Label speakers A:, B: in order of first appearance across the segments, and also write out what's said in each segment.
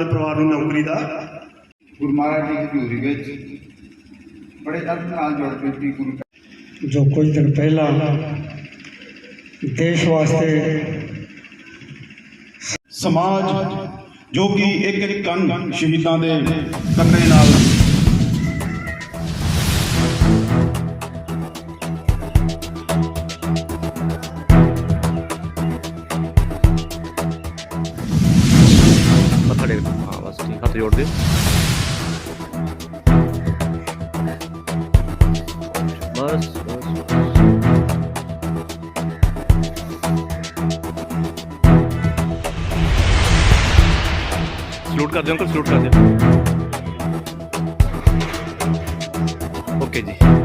A: ਦੇ ਪਰਿਵਾਰ ਨੂੰ ਨੌਕਰੀ ਦਾ?
B: ਗੁਰੂ ਮਹਾਰਾਜ ਦੀ ਹਜ਼ੂਰੀ ਵਿੱਚ ਬੜੇ ਦਰਦ ਨਾਲ ਜੁੜ ਕੇ ਵੀ ਗੁਰੂ
C: ਜੋ ਕੁਝ ਦਿਨ ਪਹਿਲਾਂ ਦੇਸ਼ ਵਾਸਤੇ
D: ਸਮਾਜ ਜੋ ਕਿ ਇੱਕ ਇੱਕ ਕਣ ਸ਼ਹੀਦਾਂ ਦੇ ਕੰਨੇ ਨਾਲ
E: ਮੱਥਾ ਟੇਕ ਹਾਂ, ਬਸ ਠੀਕ। ਹੱਥ ਜੋੜ ਦਿਓ ਬਸ। ਸਲੂਟ ਕਰ ਦਿਓ, ਅੰਕਲ, ਸਲੂਟ ਕਰ ਦਿਓ। ਓਕੇ ਜੀ।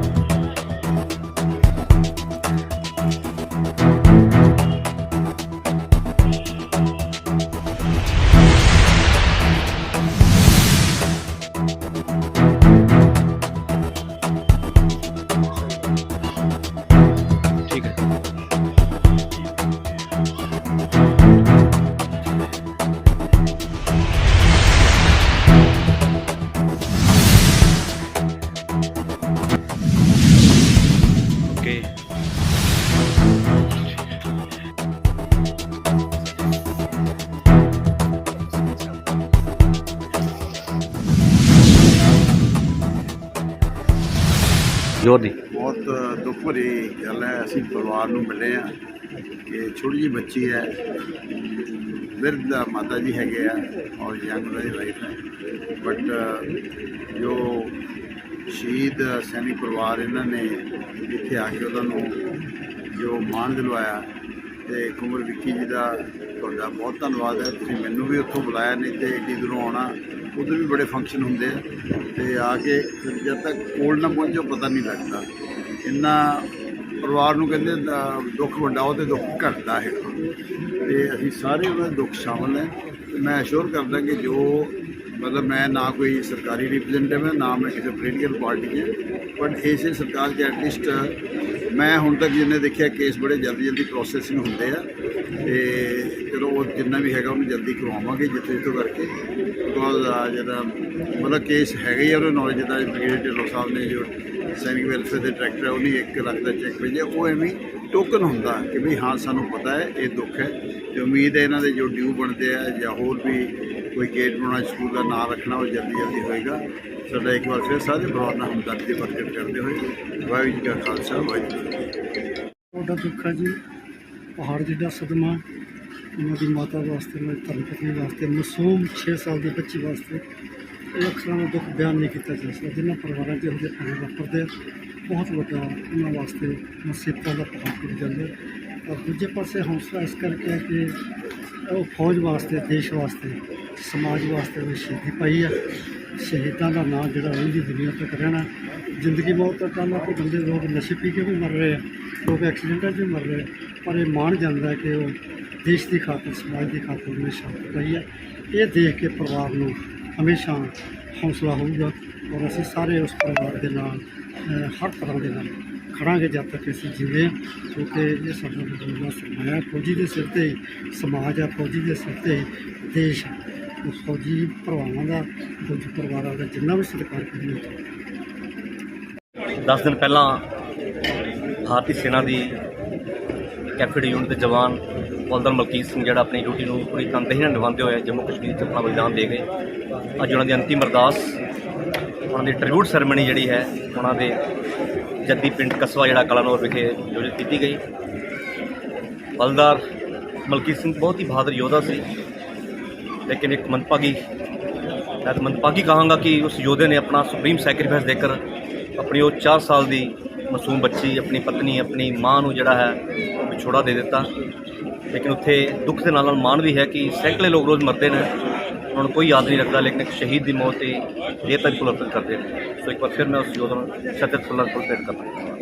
E: ਜੋਰ ਦੀ।
F: ਬਹੁਤ ਦੁੱਖ ਭਰੀ ਗੱਲ ਹੈ, ਅਸੀਂ ਪਰਿਵਾਰ ਨੂੰ ਮਿਲੇ ਆ ਕਿ ਛੋਟੀ ਜਿਹੀ ਬੱਚੀ ਹੈ, ਬਿਰਧ ਦਾ ਮਾਤਾ ਜੀ ਹੈਗੇ ਆ ਔਰ ਯੰਗ ਦੀ ਵਾਈਫ ਹੈ। ਬਟ ਜੋ ਸ਼ਹੀਦ ਸੈਨਿਕ ਪਰਿਵਾਰ ਇਹਨਾਂ ਨੇ ਇੱਥੇ ਆ ਕੇ ਉਹਨਾਂ ਨੂੰ ਜੋ ਮਾਣ ਦਿਲਵਾਇਆ ਤੇ ਕੁਮਰ ਵਿੱਕੀ ਜੀ ਦਾ ਤੁਹਾਡਾ ਬਹੁਤ ਧੰਨਵਾਦ ਹੈ। ਤੁਸੀਂ ਮੈਨੂੰ ਵੀ ਉੱਥੋਂ ਬੁਲਾਇਆ, ਨਹੀਂ ਤੇ ਏਡੀ ਦੂਰੋਂ ਆਉਣਾ। ਉਧਰ ਵੀ ਬੜੇ ਫੰਕਸ਼ਨ ਹੁੰਦੇ ਆ। ਤੇ ਆ ਕੇ ਜਦ ਤੱਕ ਕੋਲ ਨਾ ਪਹੁੰਚੋ ਪਤਾ ਨਹੀਂ ਲੱਗਦਾ। ਇੰਨਾ ਪਰਿਵਾਰ ਨੂੰ ਕਹਿੰਦੇ ਦੁੱਖ ਵੰਡਾਓ ਤੇ ਦੁੱਖ ਘਟਦਾ ਹੈ। ਤੇ ਅਸੀਂ ਸਾਰੇ ਉਹਨਾਂ ਦੇ ਦੁੱਖ ਸ਼ਾਮਲ ਹੈ। ਤੇ ਮੈਂ ਅਸ਼ੋਰ ਕਰਦਾ ਕਿ ਜੋ ਮਤਲਬ ਮੈਂ ਨਾ ਕੋਈ ਸਰਕਾਰੀ ਰਿਪਰੈਜ਼ੈਂਟੇਟਿਵ ਹਾਂ, ਨਾ ਮੈਂ ਕਿਸੇ ਪੋਲੀਟੀਕਲ ਪਾਰਟੀ ਹਾਂ। ਬਟ ਇਸੇ ਸਰਕਾਰ ਦੇ ਐਟਲੀਸਟ ਮੈਂ ਹੁਣ ਤੱਕ ਜਿੰਨੇ ਦੇਖਿਆ ਕੇਸ ਬੜੇ ਜਲਦੀ ਜਲਦੀ ਪ੍ਰੋਸੈਸਿੰਗ ਹੁੰਦੇ ਆ। ਤੇ ਚਲੋ ਉਹ ਜਿੰਨਾ ਵੀ ਹੈਗਾ ਉਹਨੂੰ ਜਲਦੀ ਕਰਵਾਵਾਂਗੇ ਜਿੱਥੇ ਜਿੱਥੋਂ ਕਰਕੇ। ਬਿਕੋਜ਼ ਜਿਹੜਾ ਮਤਲਬ ਕੇਸ ਹੈਗਾ ਹੀ ਆ ਉਹਨੂੰ ਨੌਲੇਜ ਦਾ ਬ੍ਰਿਗੇਡ ਢਿੱਲੋਂ ਸਾਹਿਬ ਨੇ ਜੋ ਸੈਨਿਕ ਵੈਲਫੇਅਰ ਦੇ ਡਾਇਰੈਕਟਰ ਹੈ ਉਹਨੇ 1 ਲੱਖ ਦਾ ਚੈੱਕ ਭੇਜਿਆ। ਉਹ ਐਵੇਂ ਟੋਕਨ ਹੁੰਦਾ ਕਿ ਵੀ ਹਾਂ, ਸਾਨੂੰ ਪਤਾ ਹੈ, ਇਹ ਦੁੱਖ ਹੈ। ਤੇ ਉਮੀਦ ਹੈ ਇਹਨਾਂ ਦੇ ਜੋ ਡਿਊ ਬਣਦੇ ਆ ਜਾਂ ਹੋਰ ਵੀ ਕੋਈ ਗੇਟ ਬਣਾਉਣਾ, ਸਕੂਲ ਦਾ ਨਾਮ ਰੱਖਣਾ, ਉਹ ਜਲਦੀ ਜਲਦੀ ਹੋਏਗਾ। ਸਾਡਾ ਇੱਕ ਵਾਰ ਫਿਰ ਸਾਰੇ ਪਰਿਵਾਰ ਨਾਲ ਹਮਦਰਦੀ ਪ੍ਰਗਟ ਕਰਦੇ ਹੋਏ, ਵਾਹਿਗੁਰੂ ਜੀ ਕਾ ਖਾਲਸਾ, ਵਾਹਿਗੁਰੂ ਜੀ ਕੀ
C: ਦੁੱਖ ਹੈ ਜੀ, ਪਹਾੜ ਜਿੱਡਾ ਸਦਮਾ, ਉਹਨਾਂ ਦੀ ਮਾਤਾ ਵਾਸਤੇ, ਉਹਨਾਂ ਦੀ ਧਰਮ ਪਤਨੀ ਵਾਸਤੇ, ਮਾਸੂਮ 6 ਸਾਲ ਦੀ ਬੱਚੀ ਵਾਸਤੇ ਇਹ ਅਕਸਰਾਂ ਦਾ ਦੁੱਖ ਬਿਆਨ ਨਹੀਂ ਕੀਤਾ ਜਾ ਸਕਦਾ। ਜਿਨ੍ਹਾਂ ਪਰਿਵਾਰਾਂ 'ਚ ਇਹੋ ਜਿਹੇ ਭਾਣੇ ਵਾਪਰਦੇ ਆ, ਬਹੁਤ ਵੱਡਾ ਉਹਨਾਂ ਵਾਸਤੇ ਮੁਸੀਬਤਾਂ ਦਾ ਪਹਾੜ ਟੁੱਟ ਜਾਂਦਾ ਔਰ ਦੂਜੇ ਪਾਸੇ ਹੌਸਲਾ ਇਸ ਕਰਕੇ ਹੈ ਕਿ ਉਹ ਫੌਜ ਵਾਸਤੇ, ਦੇਸ਼ ਵਾਸਤੇ ਸਮਾਜ ਵਾਸਤੇ ਵੀ ਸ਼ਹੀਦੀ ਪਾਈ ਹੈ ਸ਼ਹੀਦਾਂ ਦਾ ਨਾਂ ਜਿਹੜਾ ਉਹਦੀ ਦੁਨੀਆ ਤੱਕ ਰਹਿਣਾ। ਜ਼ਿੰਦਗੀ ਮੌਤ ਦਾ ਕੰਮ ਆ ਬੰਦੇ ਲੋਕ ਨਸ਼ੇ ਪੀ ਕੇ ਵੀ ਮਰ ਰਹੇ ਆ। ਲੋਕ ਐਕਸੀਡੈਂਟਾਂ 'ਚ ਵੀ ਮਰ ਰਹੇ ਆ। ਪਰ ਇਹ ਮਾਣ ਜਾਂਦਾ ਕਿ ਉਹ ਦੇਸ਼ ਦੀ ਖਾਤਰ, ਸਮਾਜ ਦੀ ਖਾਤਰ ਉਹਨੇ ਸ਼ਹਾਦਤ ਪਾਈ ਹੈ ਇਹ ਦੇਖ ਕੇ ਪਰਿਵਾਰ ਨੂੰ ਹਮੇਸ਼ਾ ਹੌਸਲਾ ਹੋਊਗਾ ਔਰ ਅਸੀਂ ਸਾਰੇ ਉਸ ਪਰਿਵਾਰ ਦੇ ਨਾਲ ਹਰ ਤਰ੍ਹਾਂ ਦੇ ਨਾਲ ਖੜਾਂਗੇ ਜਦ ਤੱਕ ਅਸੀਂ ਜੀਵੇ ਕਿਉਂਕਿ ਇਹ ਸਾਡਾ ਬਦਲਦਾ ਸਰਮਾਇਆ ਫੌਜੀ ਦੇ ਸਿਰ ਤੇ ਹੀ ਸਮਾਜ ਆ, ਫੌਜੀ ਦੇ ਸਿਰ ਤੇ ਹੀ ਦੇਸ਼ ਆ। ਫੌਜੀ ਭਰਾਵਾਂ ਦਾ ਫੌਜੀ ਪਰਿਵਾਰਾਂ ਦਾ ਜਿੰਨਾ ਵੀ ਸਤਿਕਾਰ ਕਰੀਏ।
E: 10 ਦਿਨ ਪਹਿਲਾਂ ਭਾਰਤੀ ਸੈਨਾ ਦੀ ਕੈਫੇਡ ਯੂਨਿਟ ਦੇ ਜਵਾਨ ਹੌਲਦਾਰ ਮਲਕੀਤ ਸਿੰਘ ਜਿਹੜਾ ਆਪਣੀ ਡਿਊਟੀ ਨੂੰ ਪੂਰੀ ਤਨਦੇਹੀ ਨਾਲ ਨਿਭਾਉਂਦੇ ਹੋਏ ਜੰਮੂ ਕਸ਼ਮੀਰ 'ਚ ਆਪਣਾ ਬਲੀਦਾਨ ਦੇ ਗਏ ਅੱਜ ਉਹਨਾਂ ਦੀ ਅੰਤਿਮ ਅਰਦਾਸ, ਉਹਨਾਂ ਦੀ ਟ੍ਰਿਬਿਊਟ ਸੈਰੇਮਨੀ ਜਿਹੜੀ ਹੈ, ਉਹਨਾਂ ਦੇ ਜੱਦੀ ਪਿੰਡ ਕਸਬਾ ਜਿਹੜਾ ਕਲਾਨੌਰ ਵਿਖੇ ਆਯੋਜਿਤ ਕੀਤੀ ਗਈ। ਹੌਲਦਾਰ ਮਲਕੀਤ ਸਿੰਘ ਬਹੁਤ ਹੀ ਬਹਾਦਰ ਯੋਧਾ ਸੀ। ਲੇਕਿਨ ਇੱਕ ਮੰਦਭਾਗੀ, ਮੈਂ ਤਾਂ ਮੰਦਭਾਗੀ ਕਹਾਂਗਾ ਕਿ ਉਸ ਯੋਧੇ ਨੇ ਆਪਣਾ ਸੁਪਰੀਮ ਸੈਕਰੀਫਾਈਸ ਦੇकर ਆਪਣੀ ਉਹ 4 ਸਾਲ ਦੀ ਮਾਸੂਮ ਬੱਚੀ, ਆਪਣੀ ਪਤਨੀ, ਆਪਣੀ ਮਾਂ ਨੂੰ ਜਿਹੜਾ ਹੈ ਉਹ ਵਿਛੋੜਾ ਦੇ ਦਿੱਤਾ। ਲੇਕਿਨ ਉੱਥੇ ਦੁੱਖ ਦੇ ਨਾਲ ਨਾਲ ਮਾਣ ਵੀ ਹੈ ਕਿ ਸੈਂਕੜੇ ਲੋਕ ਰੋਜ਼ ਮਰਦੇ ਨੇ। ਉਹਨਾਂ ਨੂੰ ਕੋਈ ਯਾਦ ਨਹੀਂ ਰੱਖਦਾ, ਲੇਕਿਨ ਇੱਕ ਸ਼ਹੀਦ ਦੀ ਮੌਤ ਤੇ ਦੇਰ ਤੱਕ ਭੁਲਰ ਕਰਦੇ ਨੇ। ਸੋ ਇੱਕ ਵਾਰ ਫਿਰ ਮੈਂ ਉਸ ਯੋਧਾ ਨੂੰ ਸਤਿਤ ਫੁੱਲਾਂ ਭੇਟ ਕਰਦਾ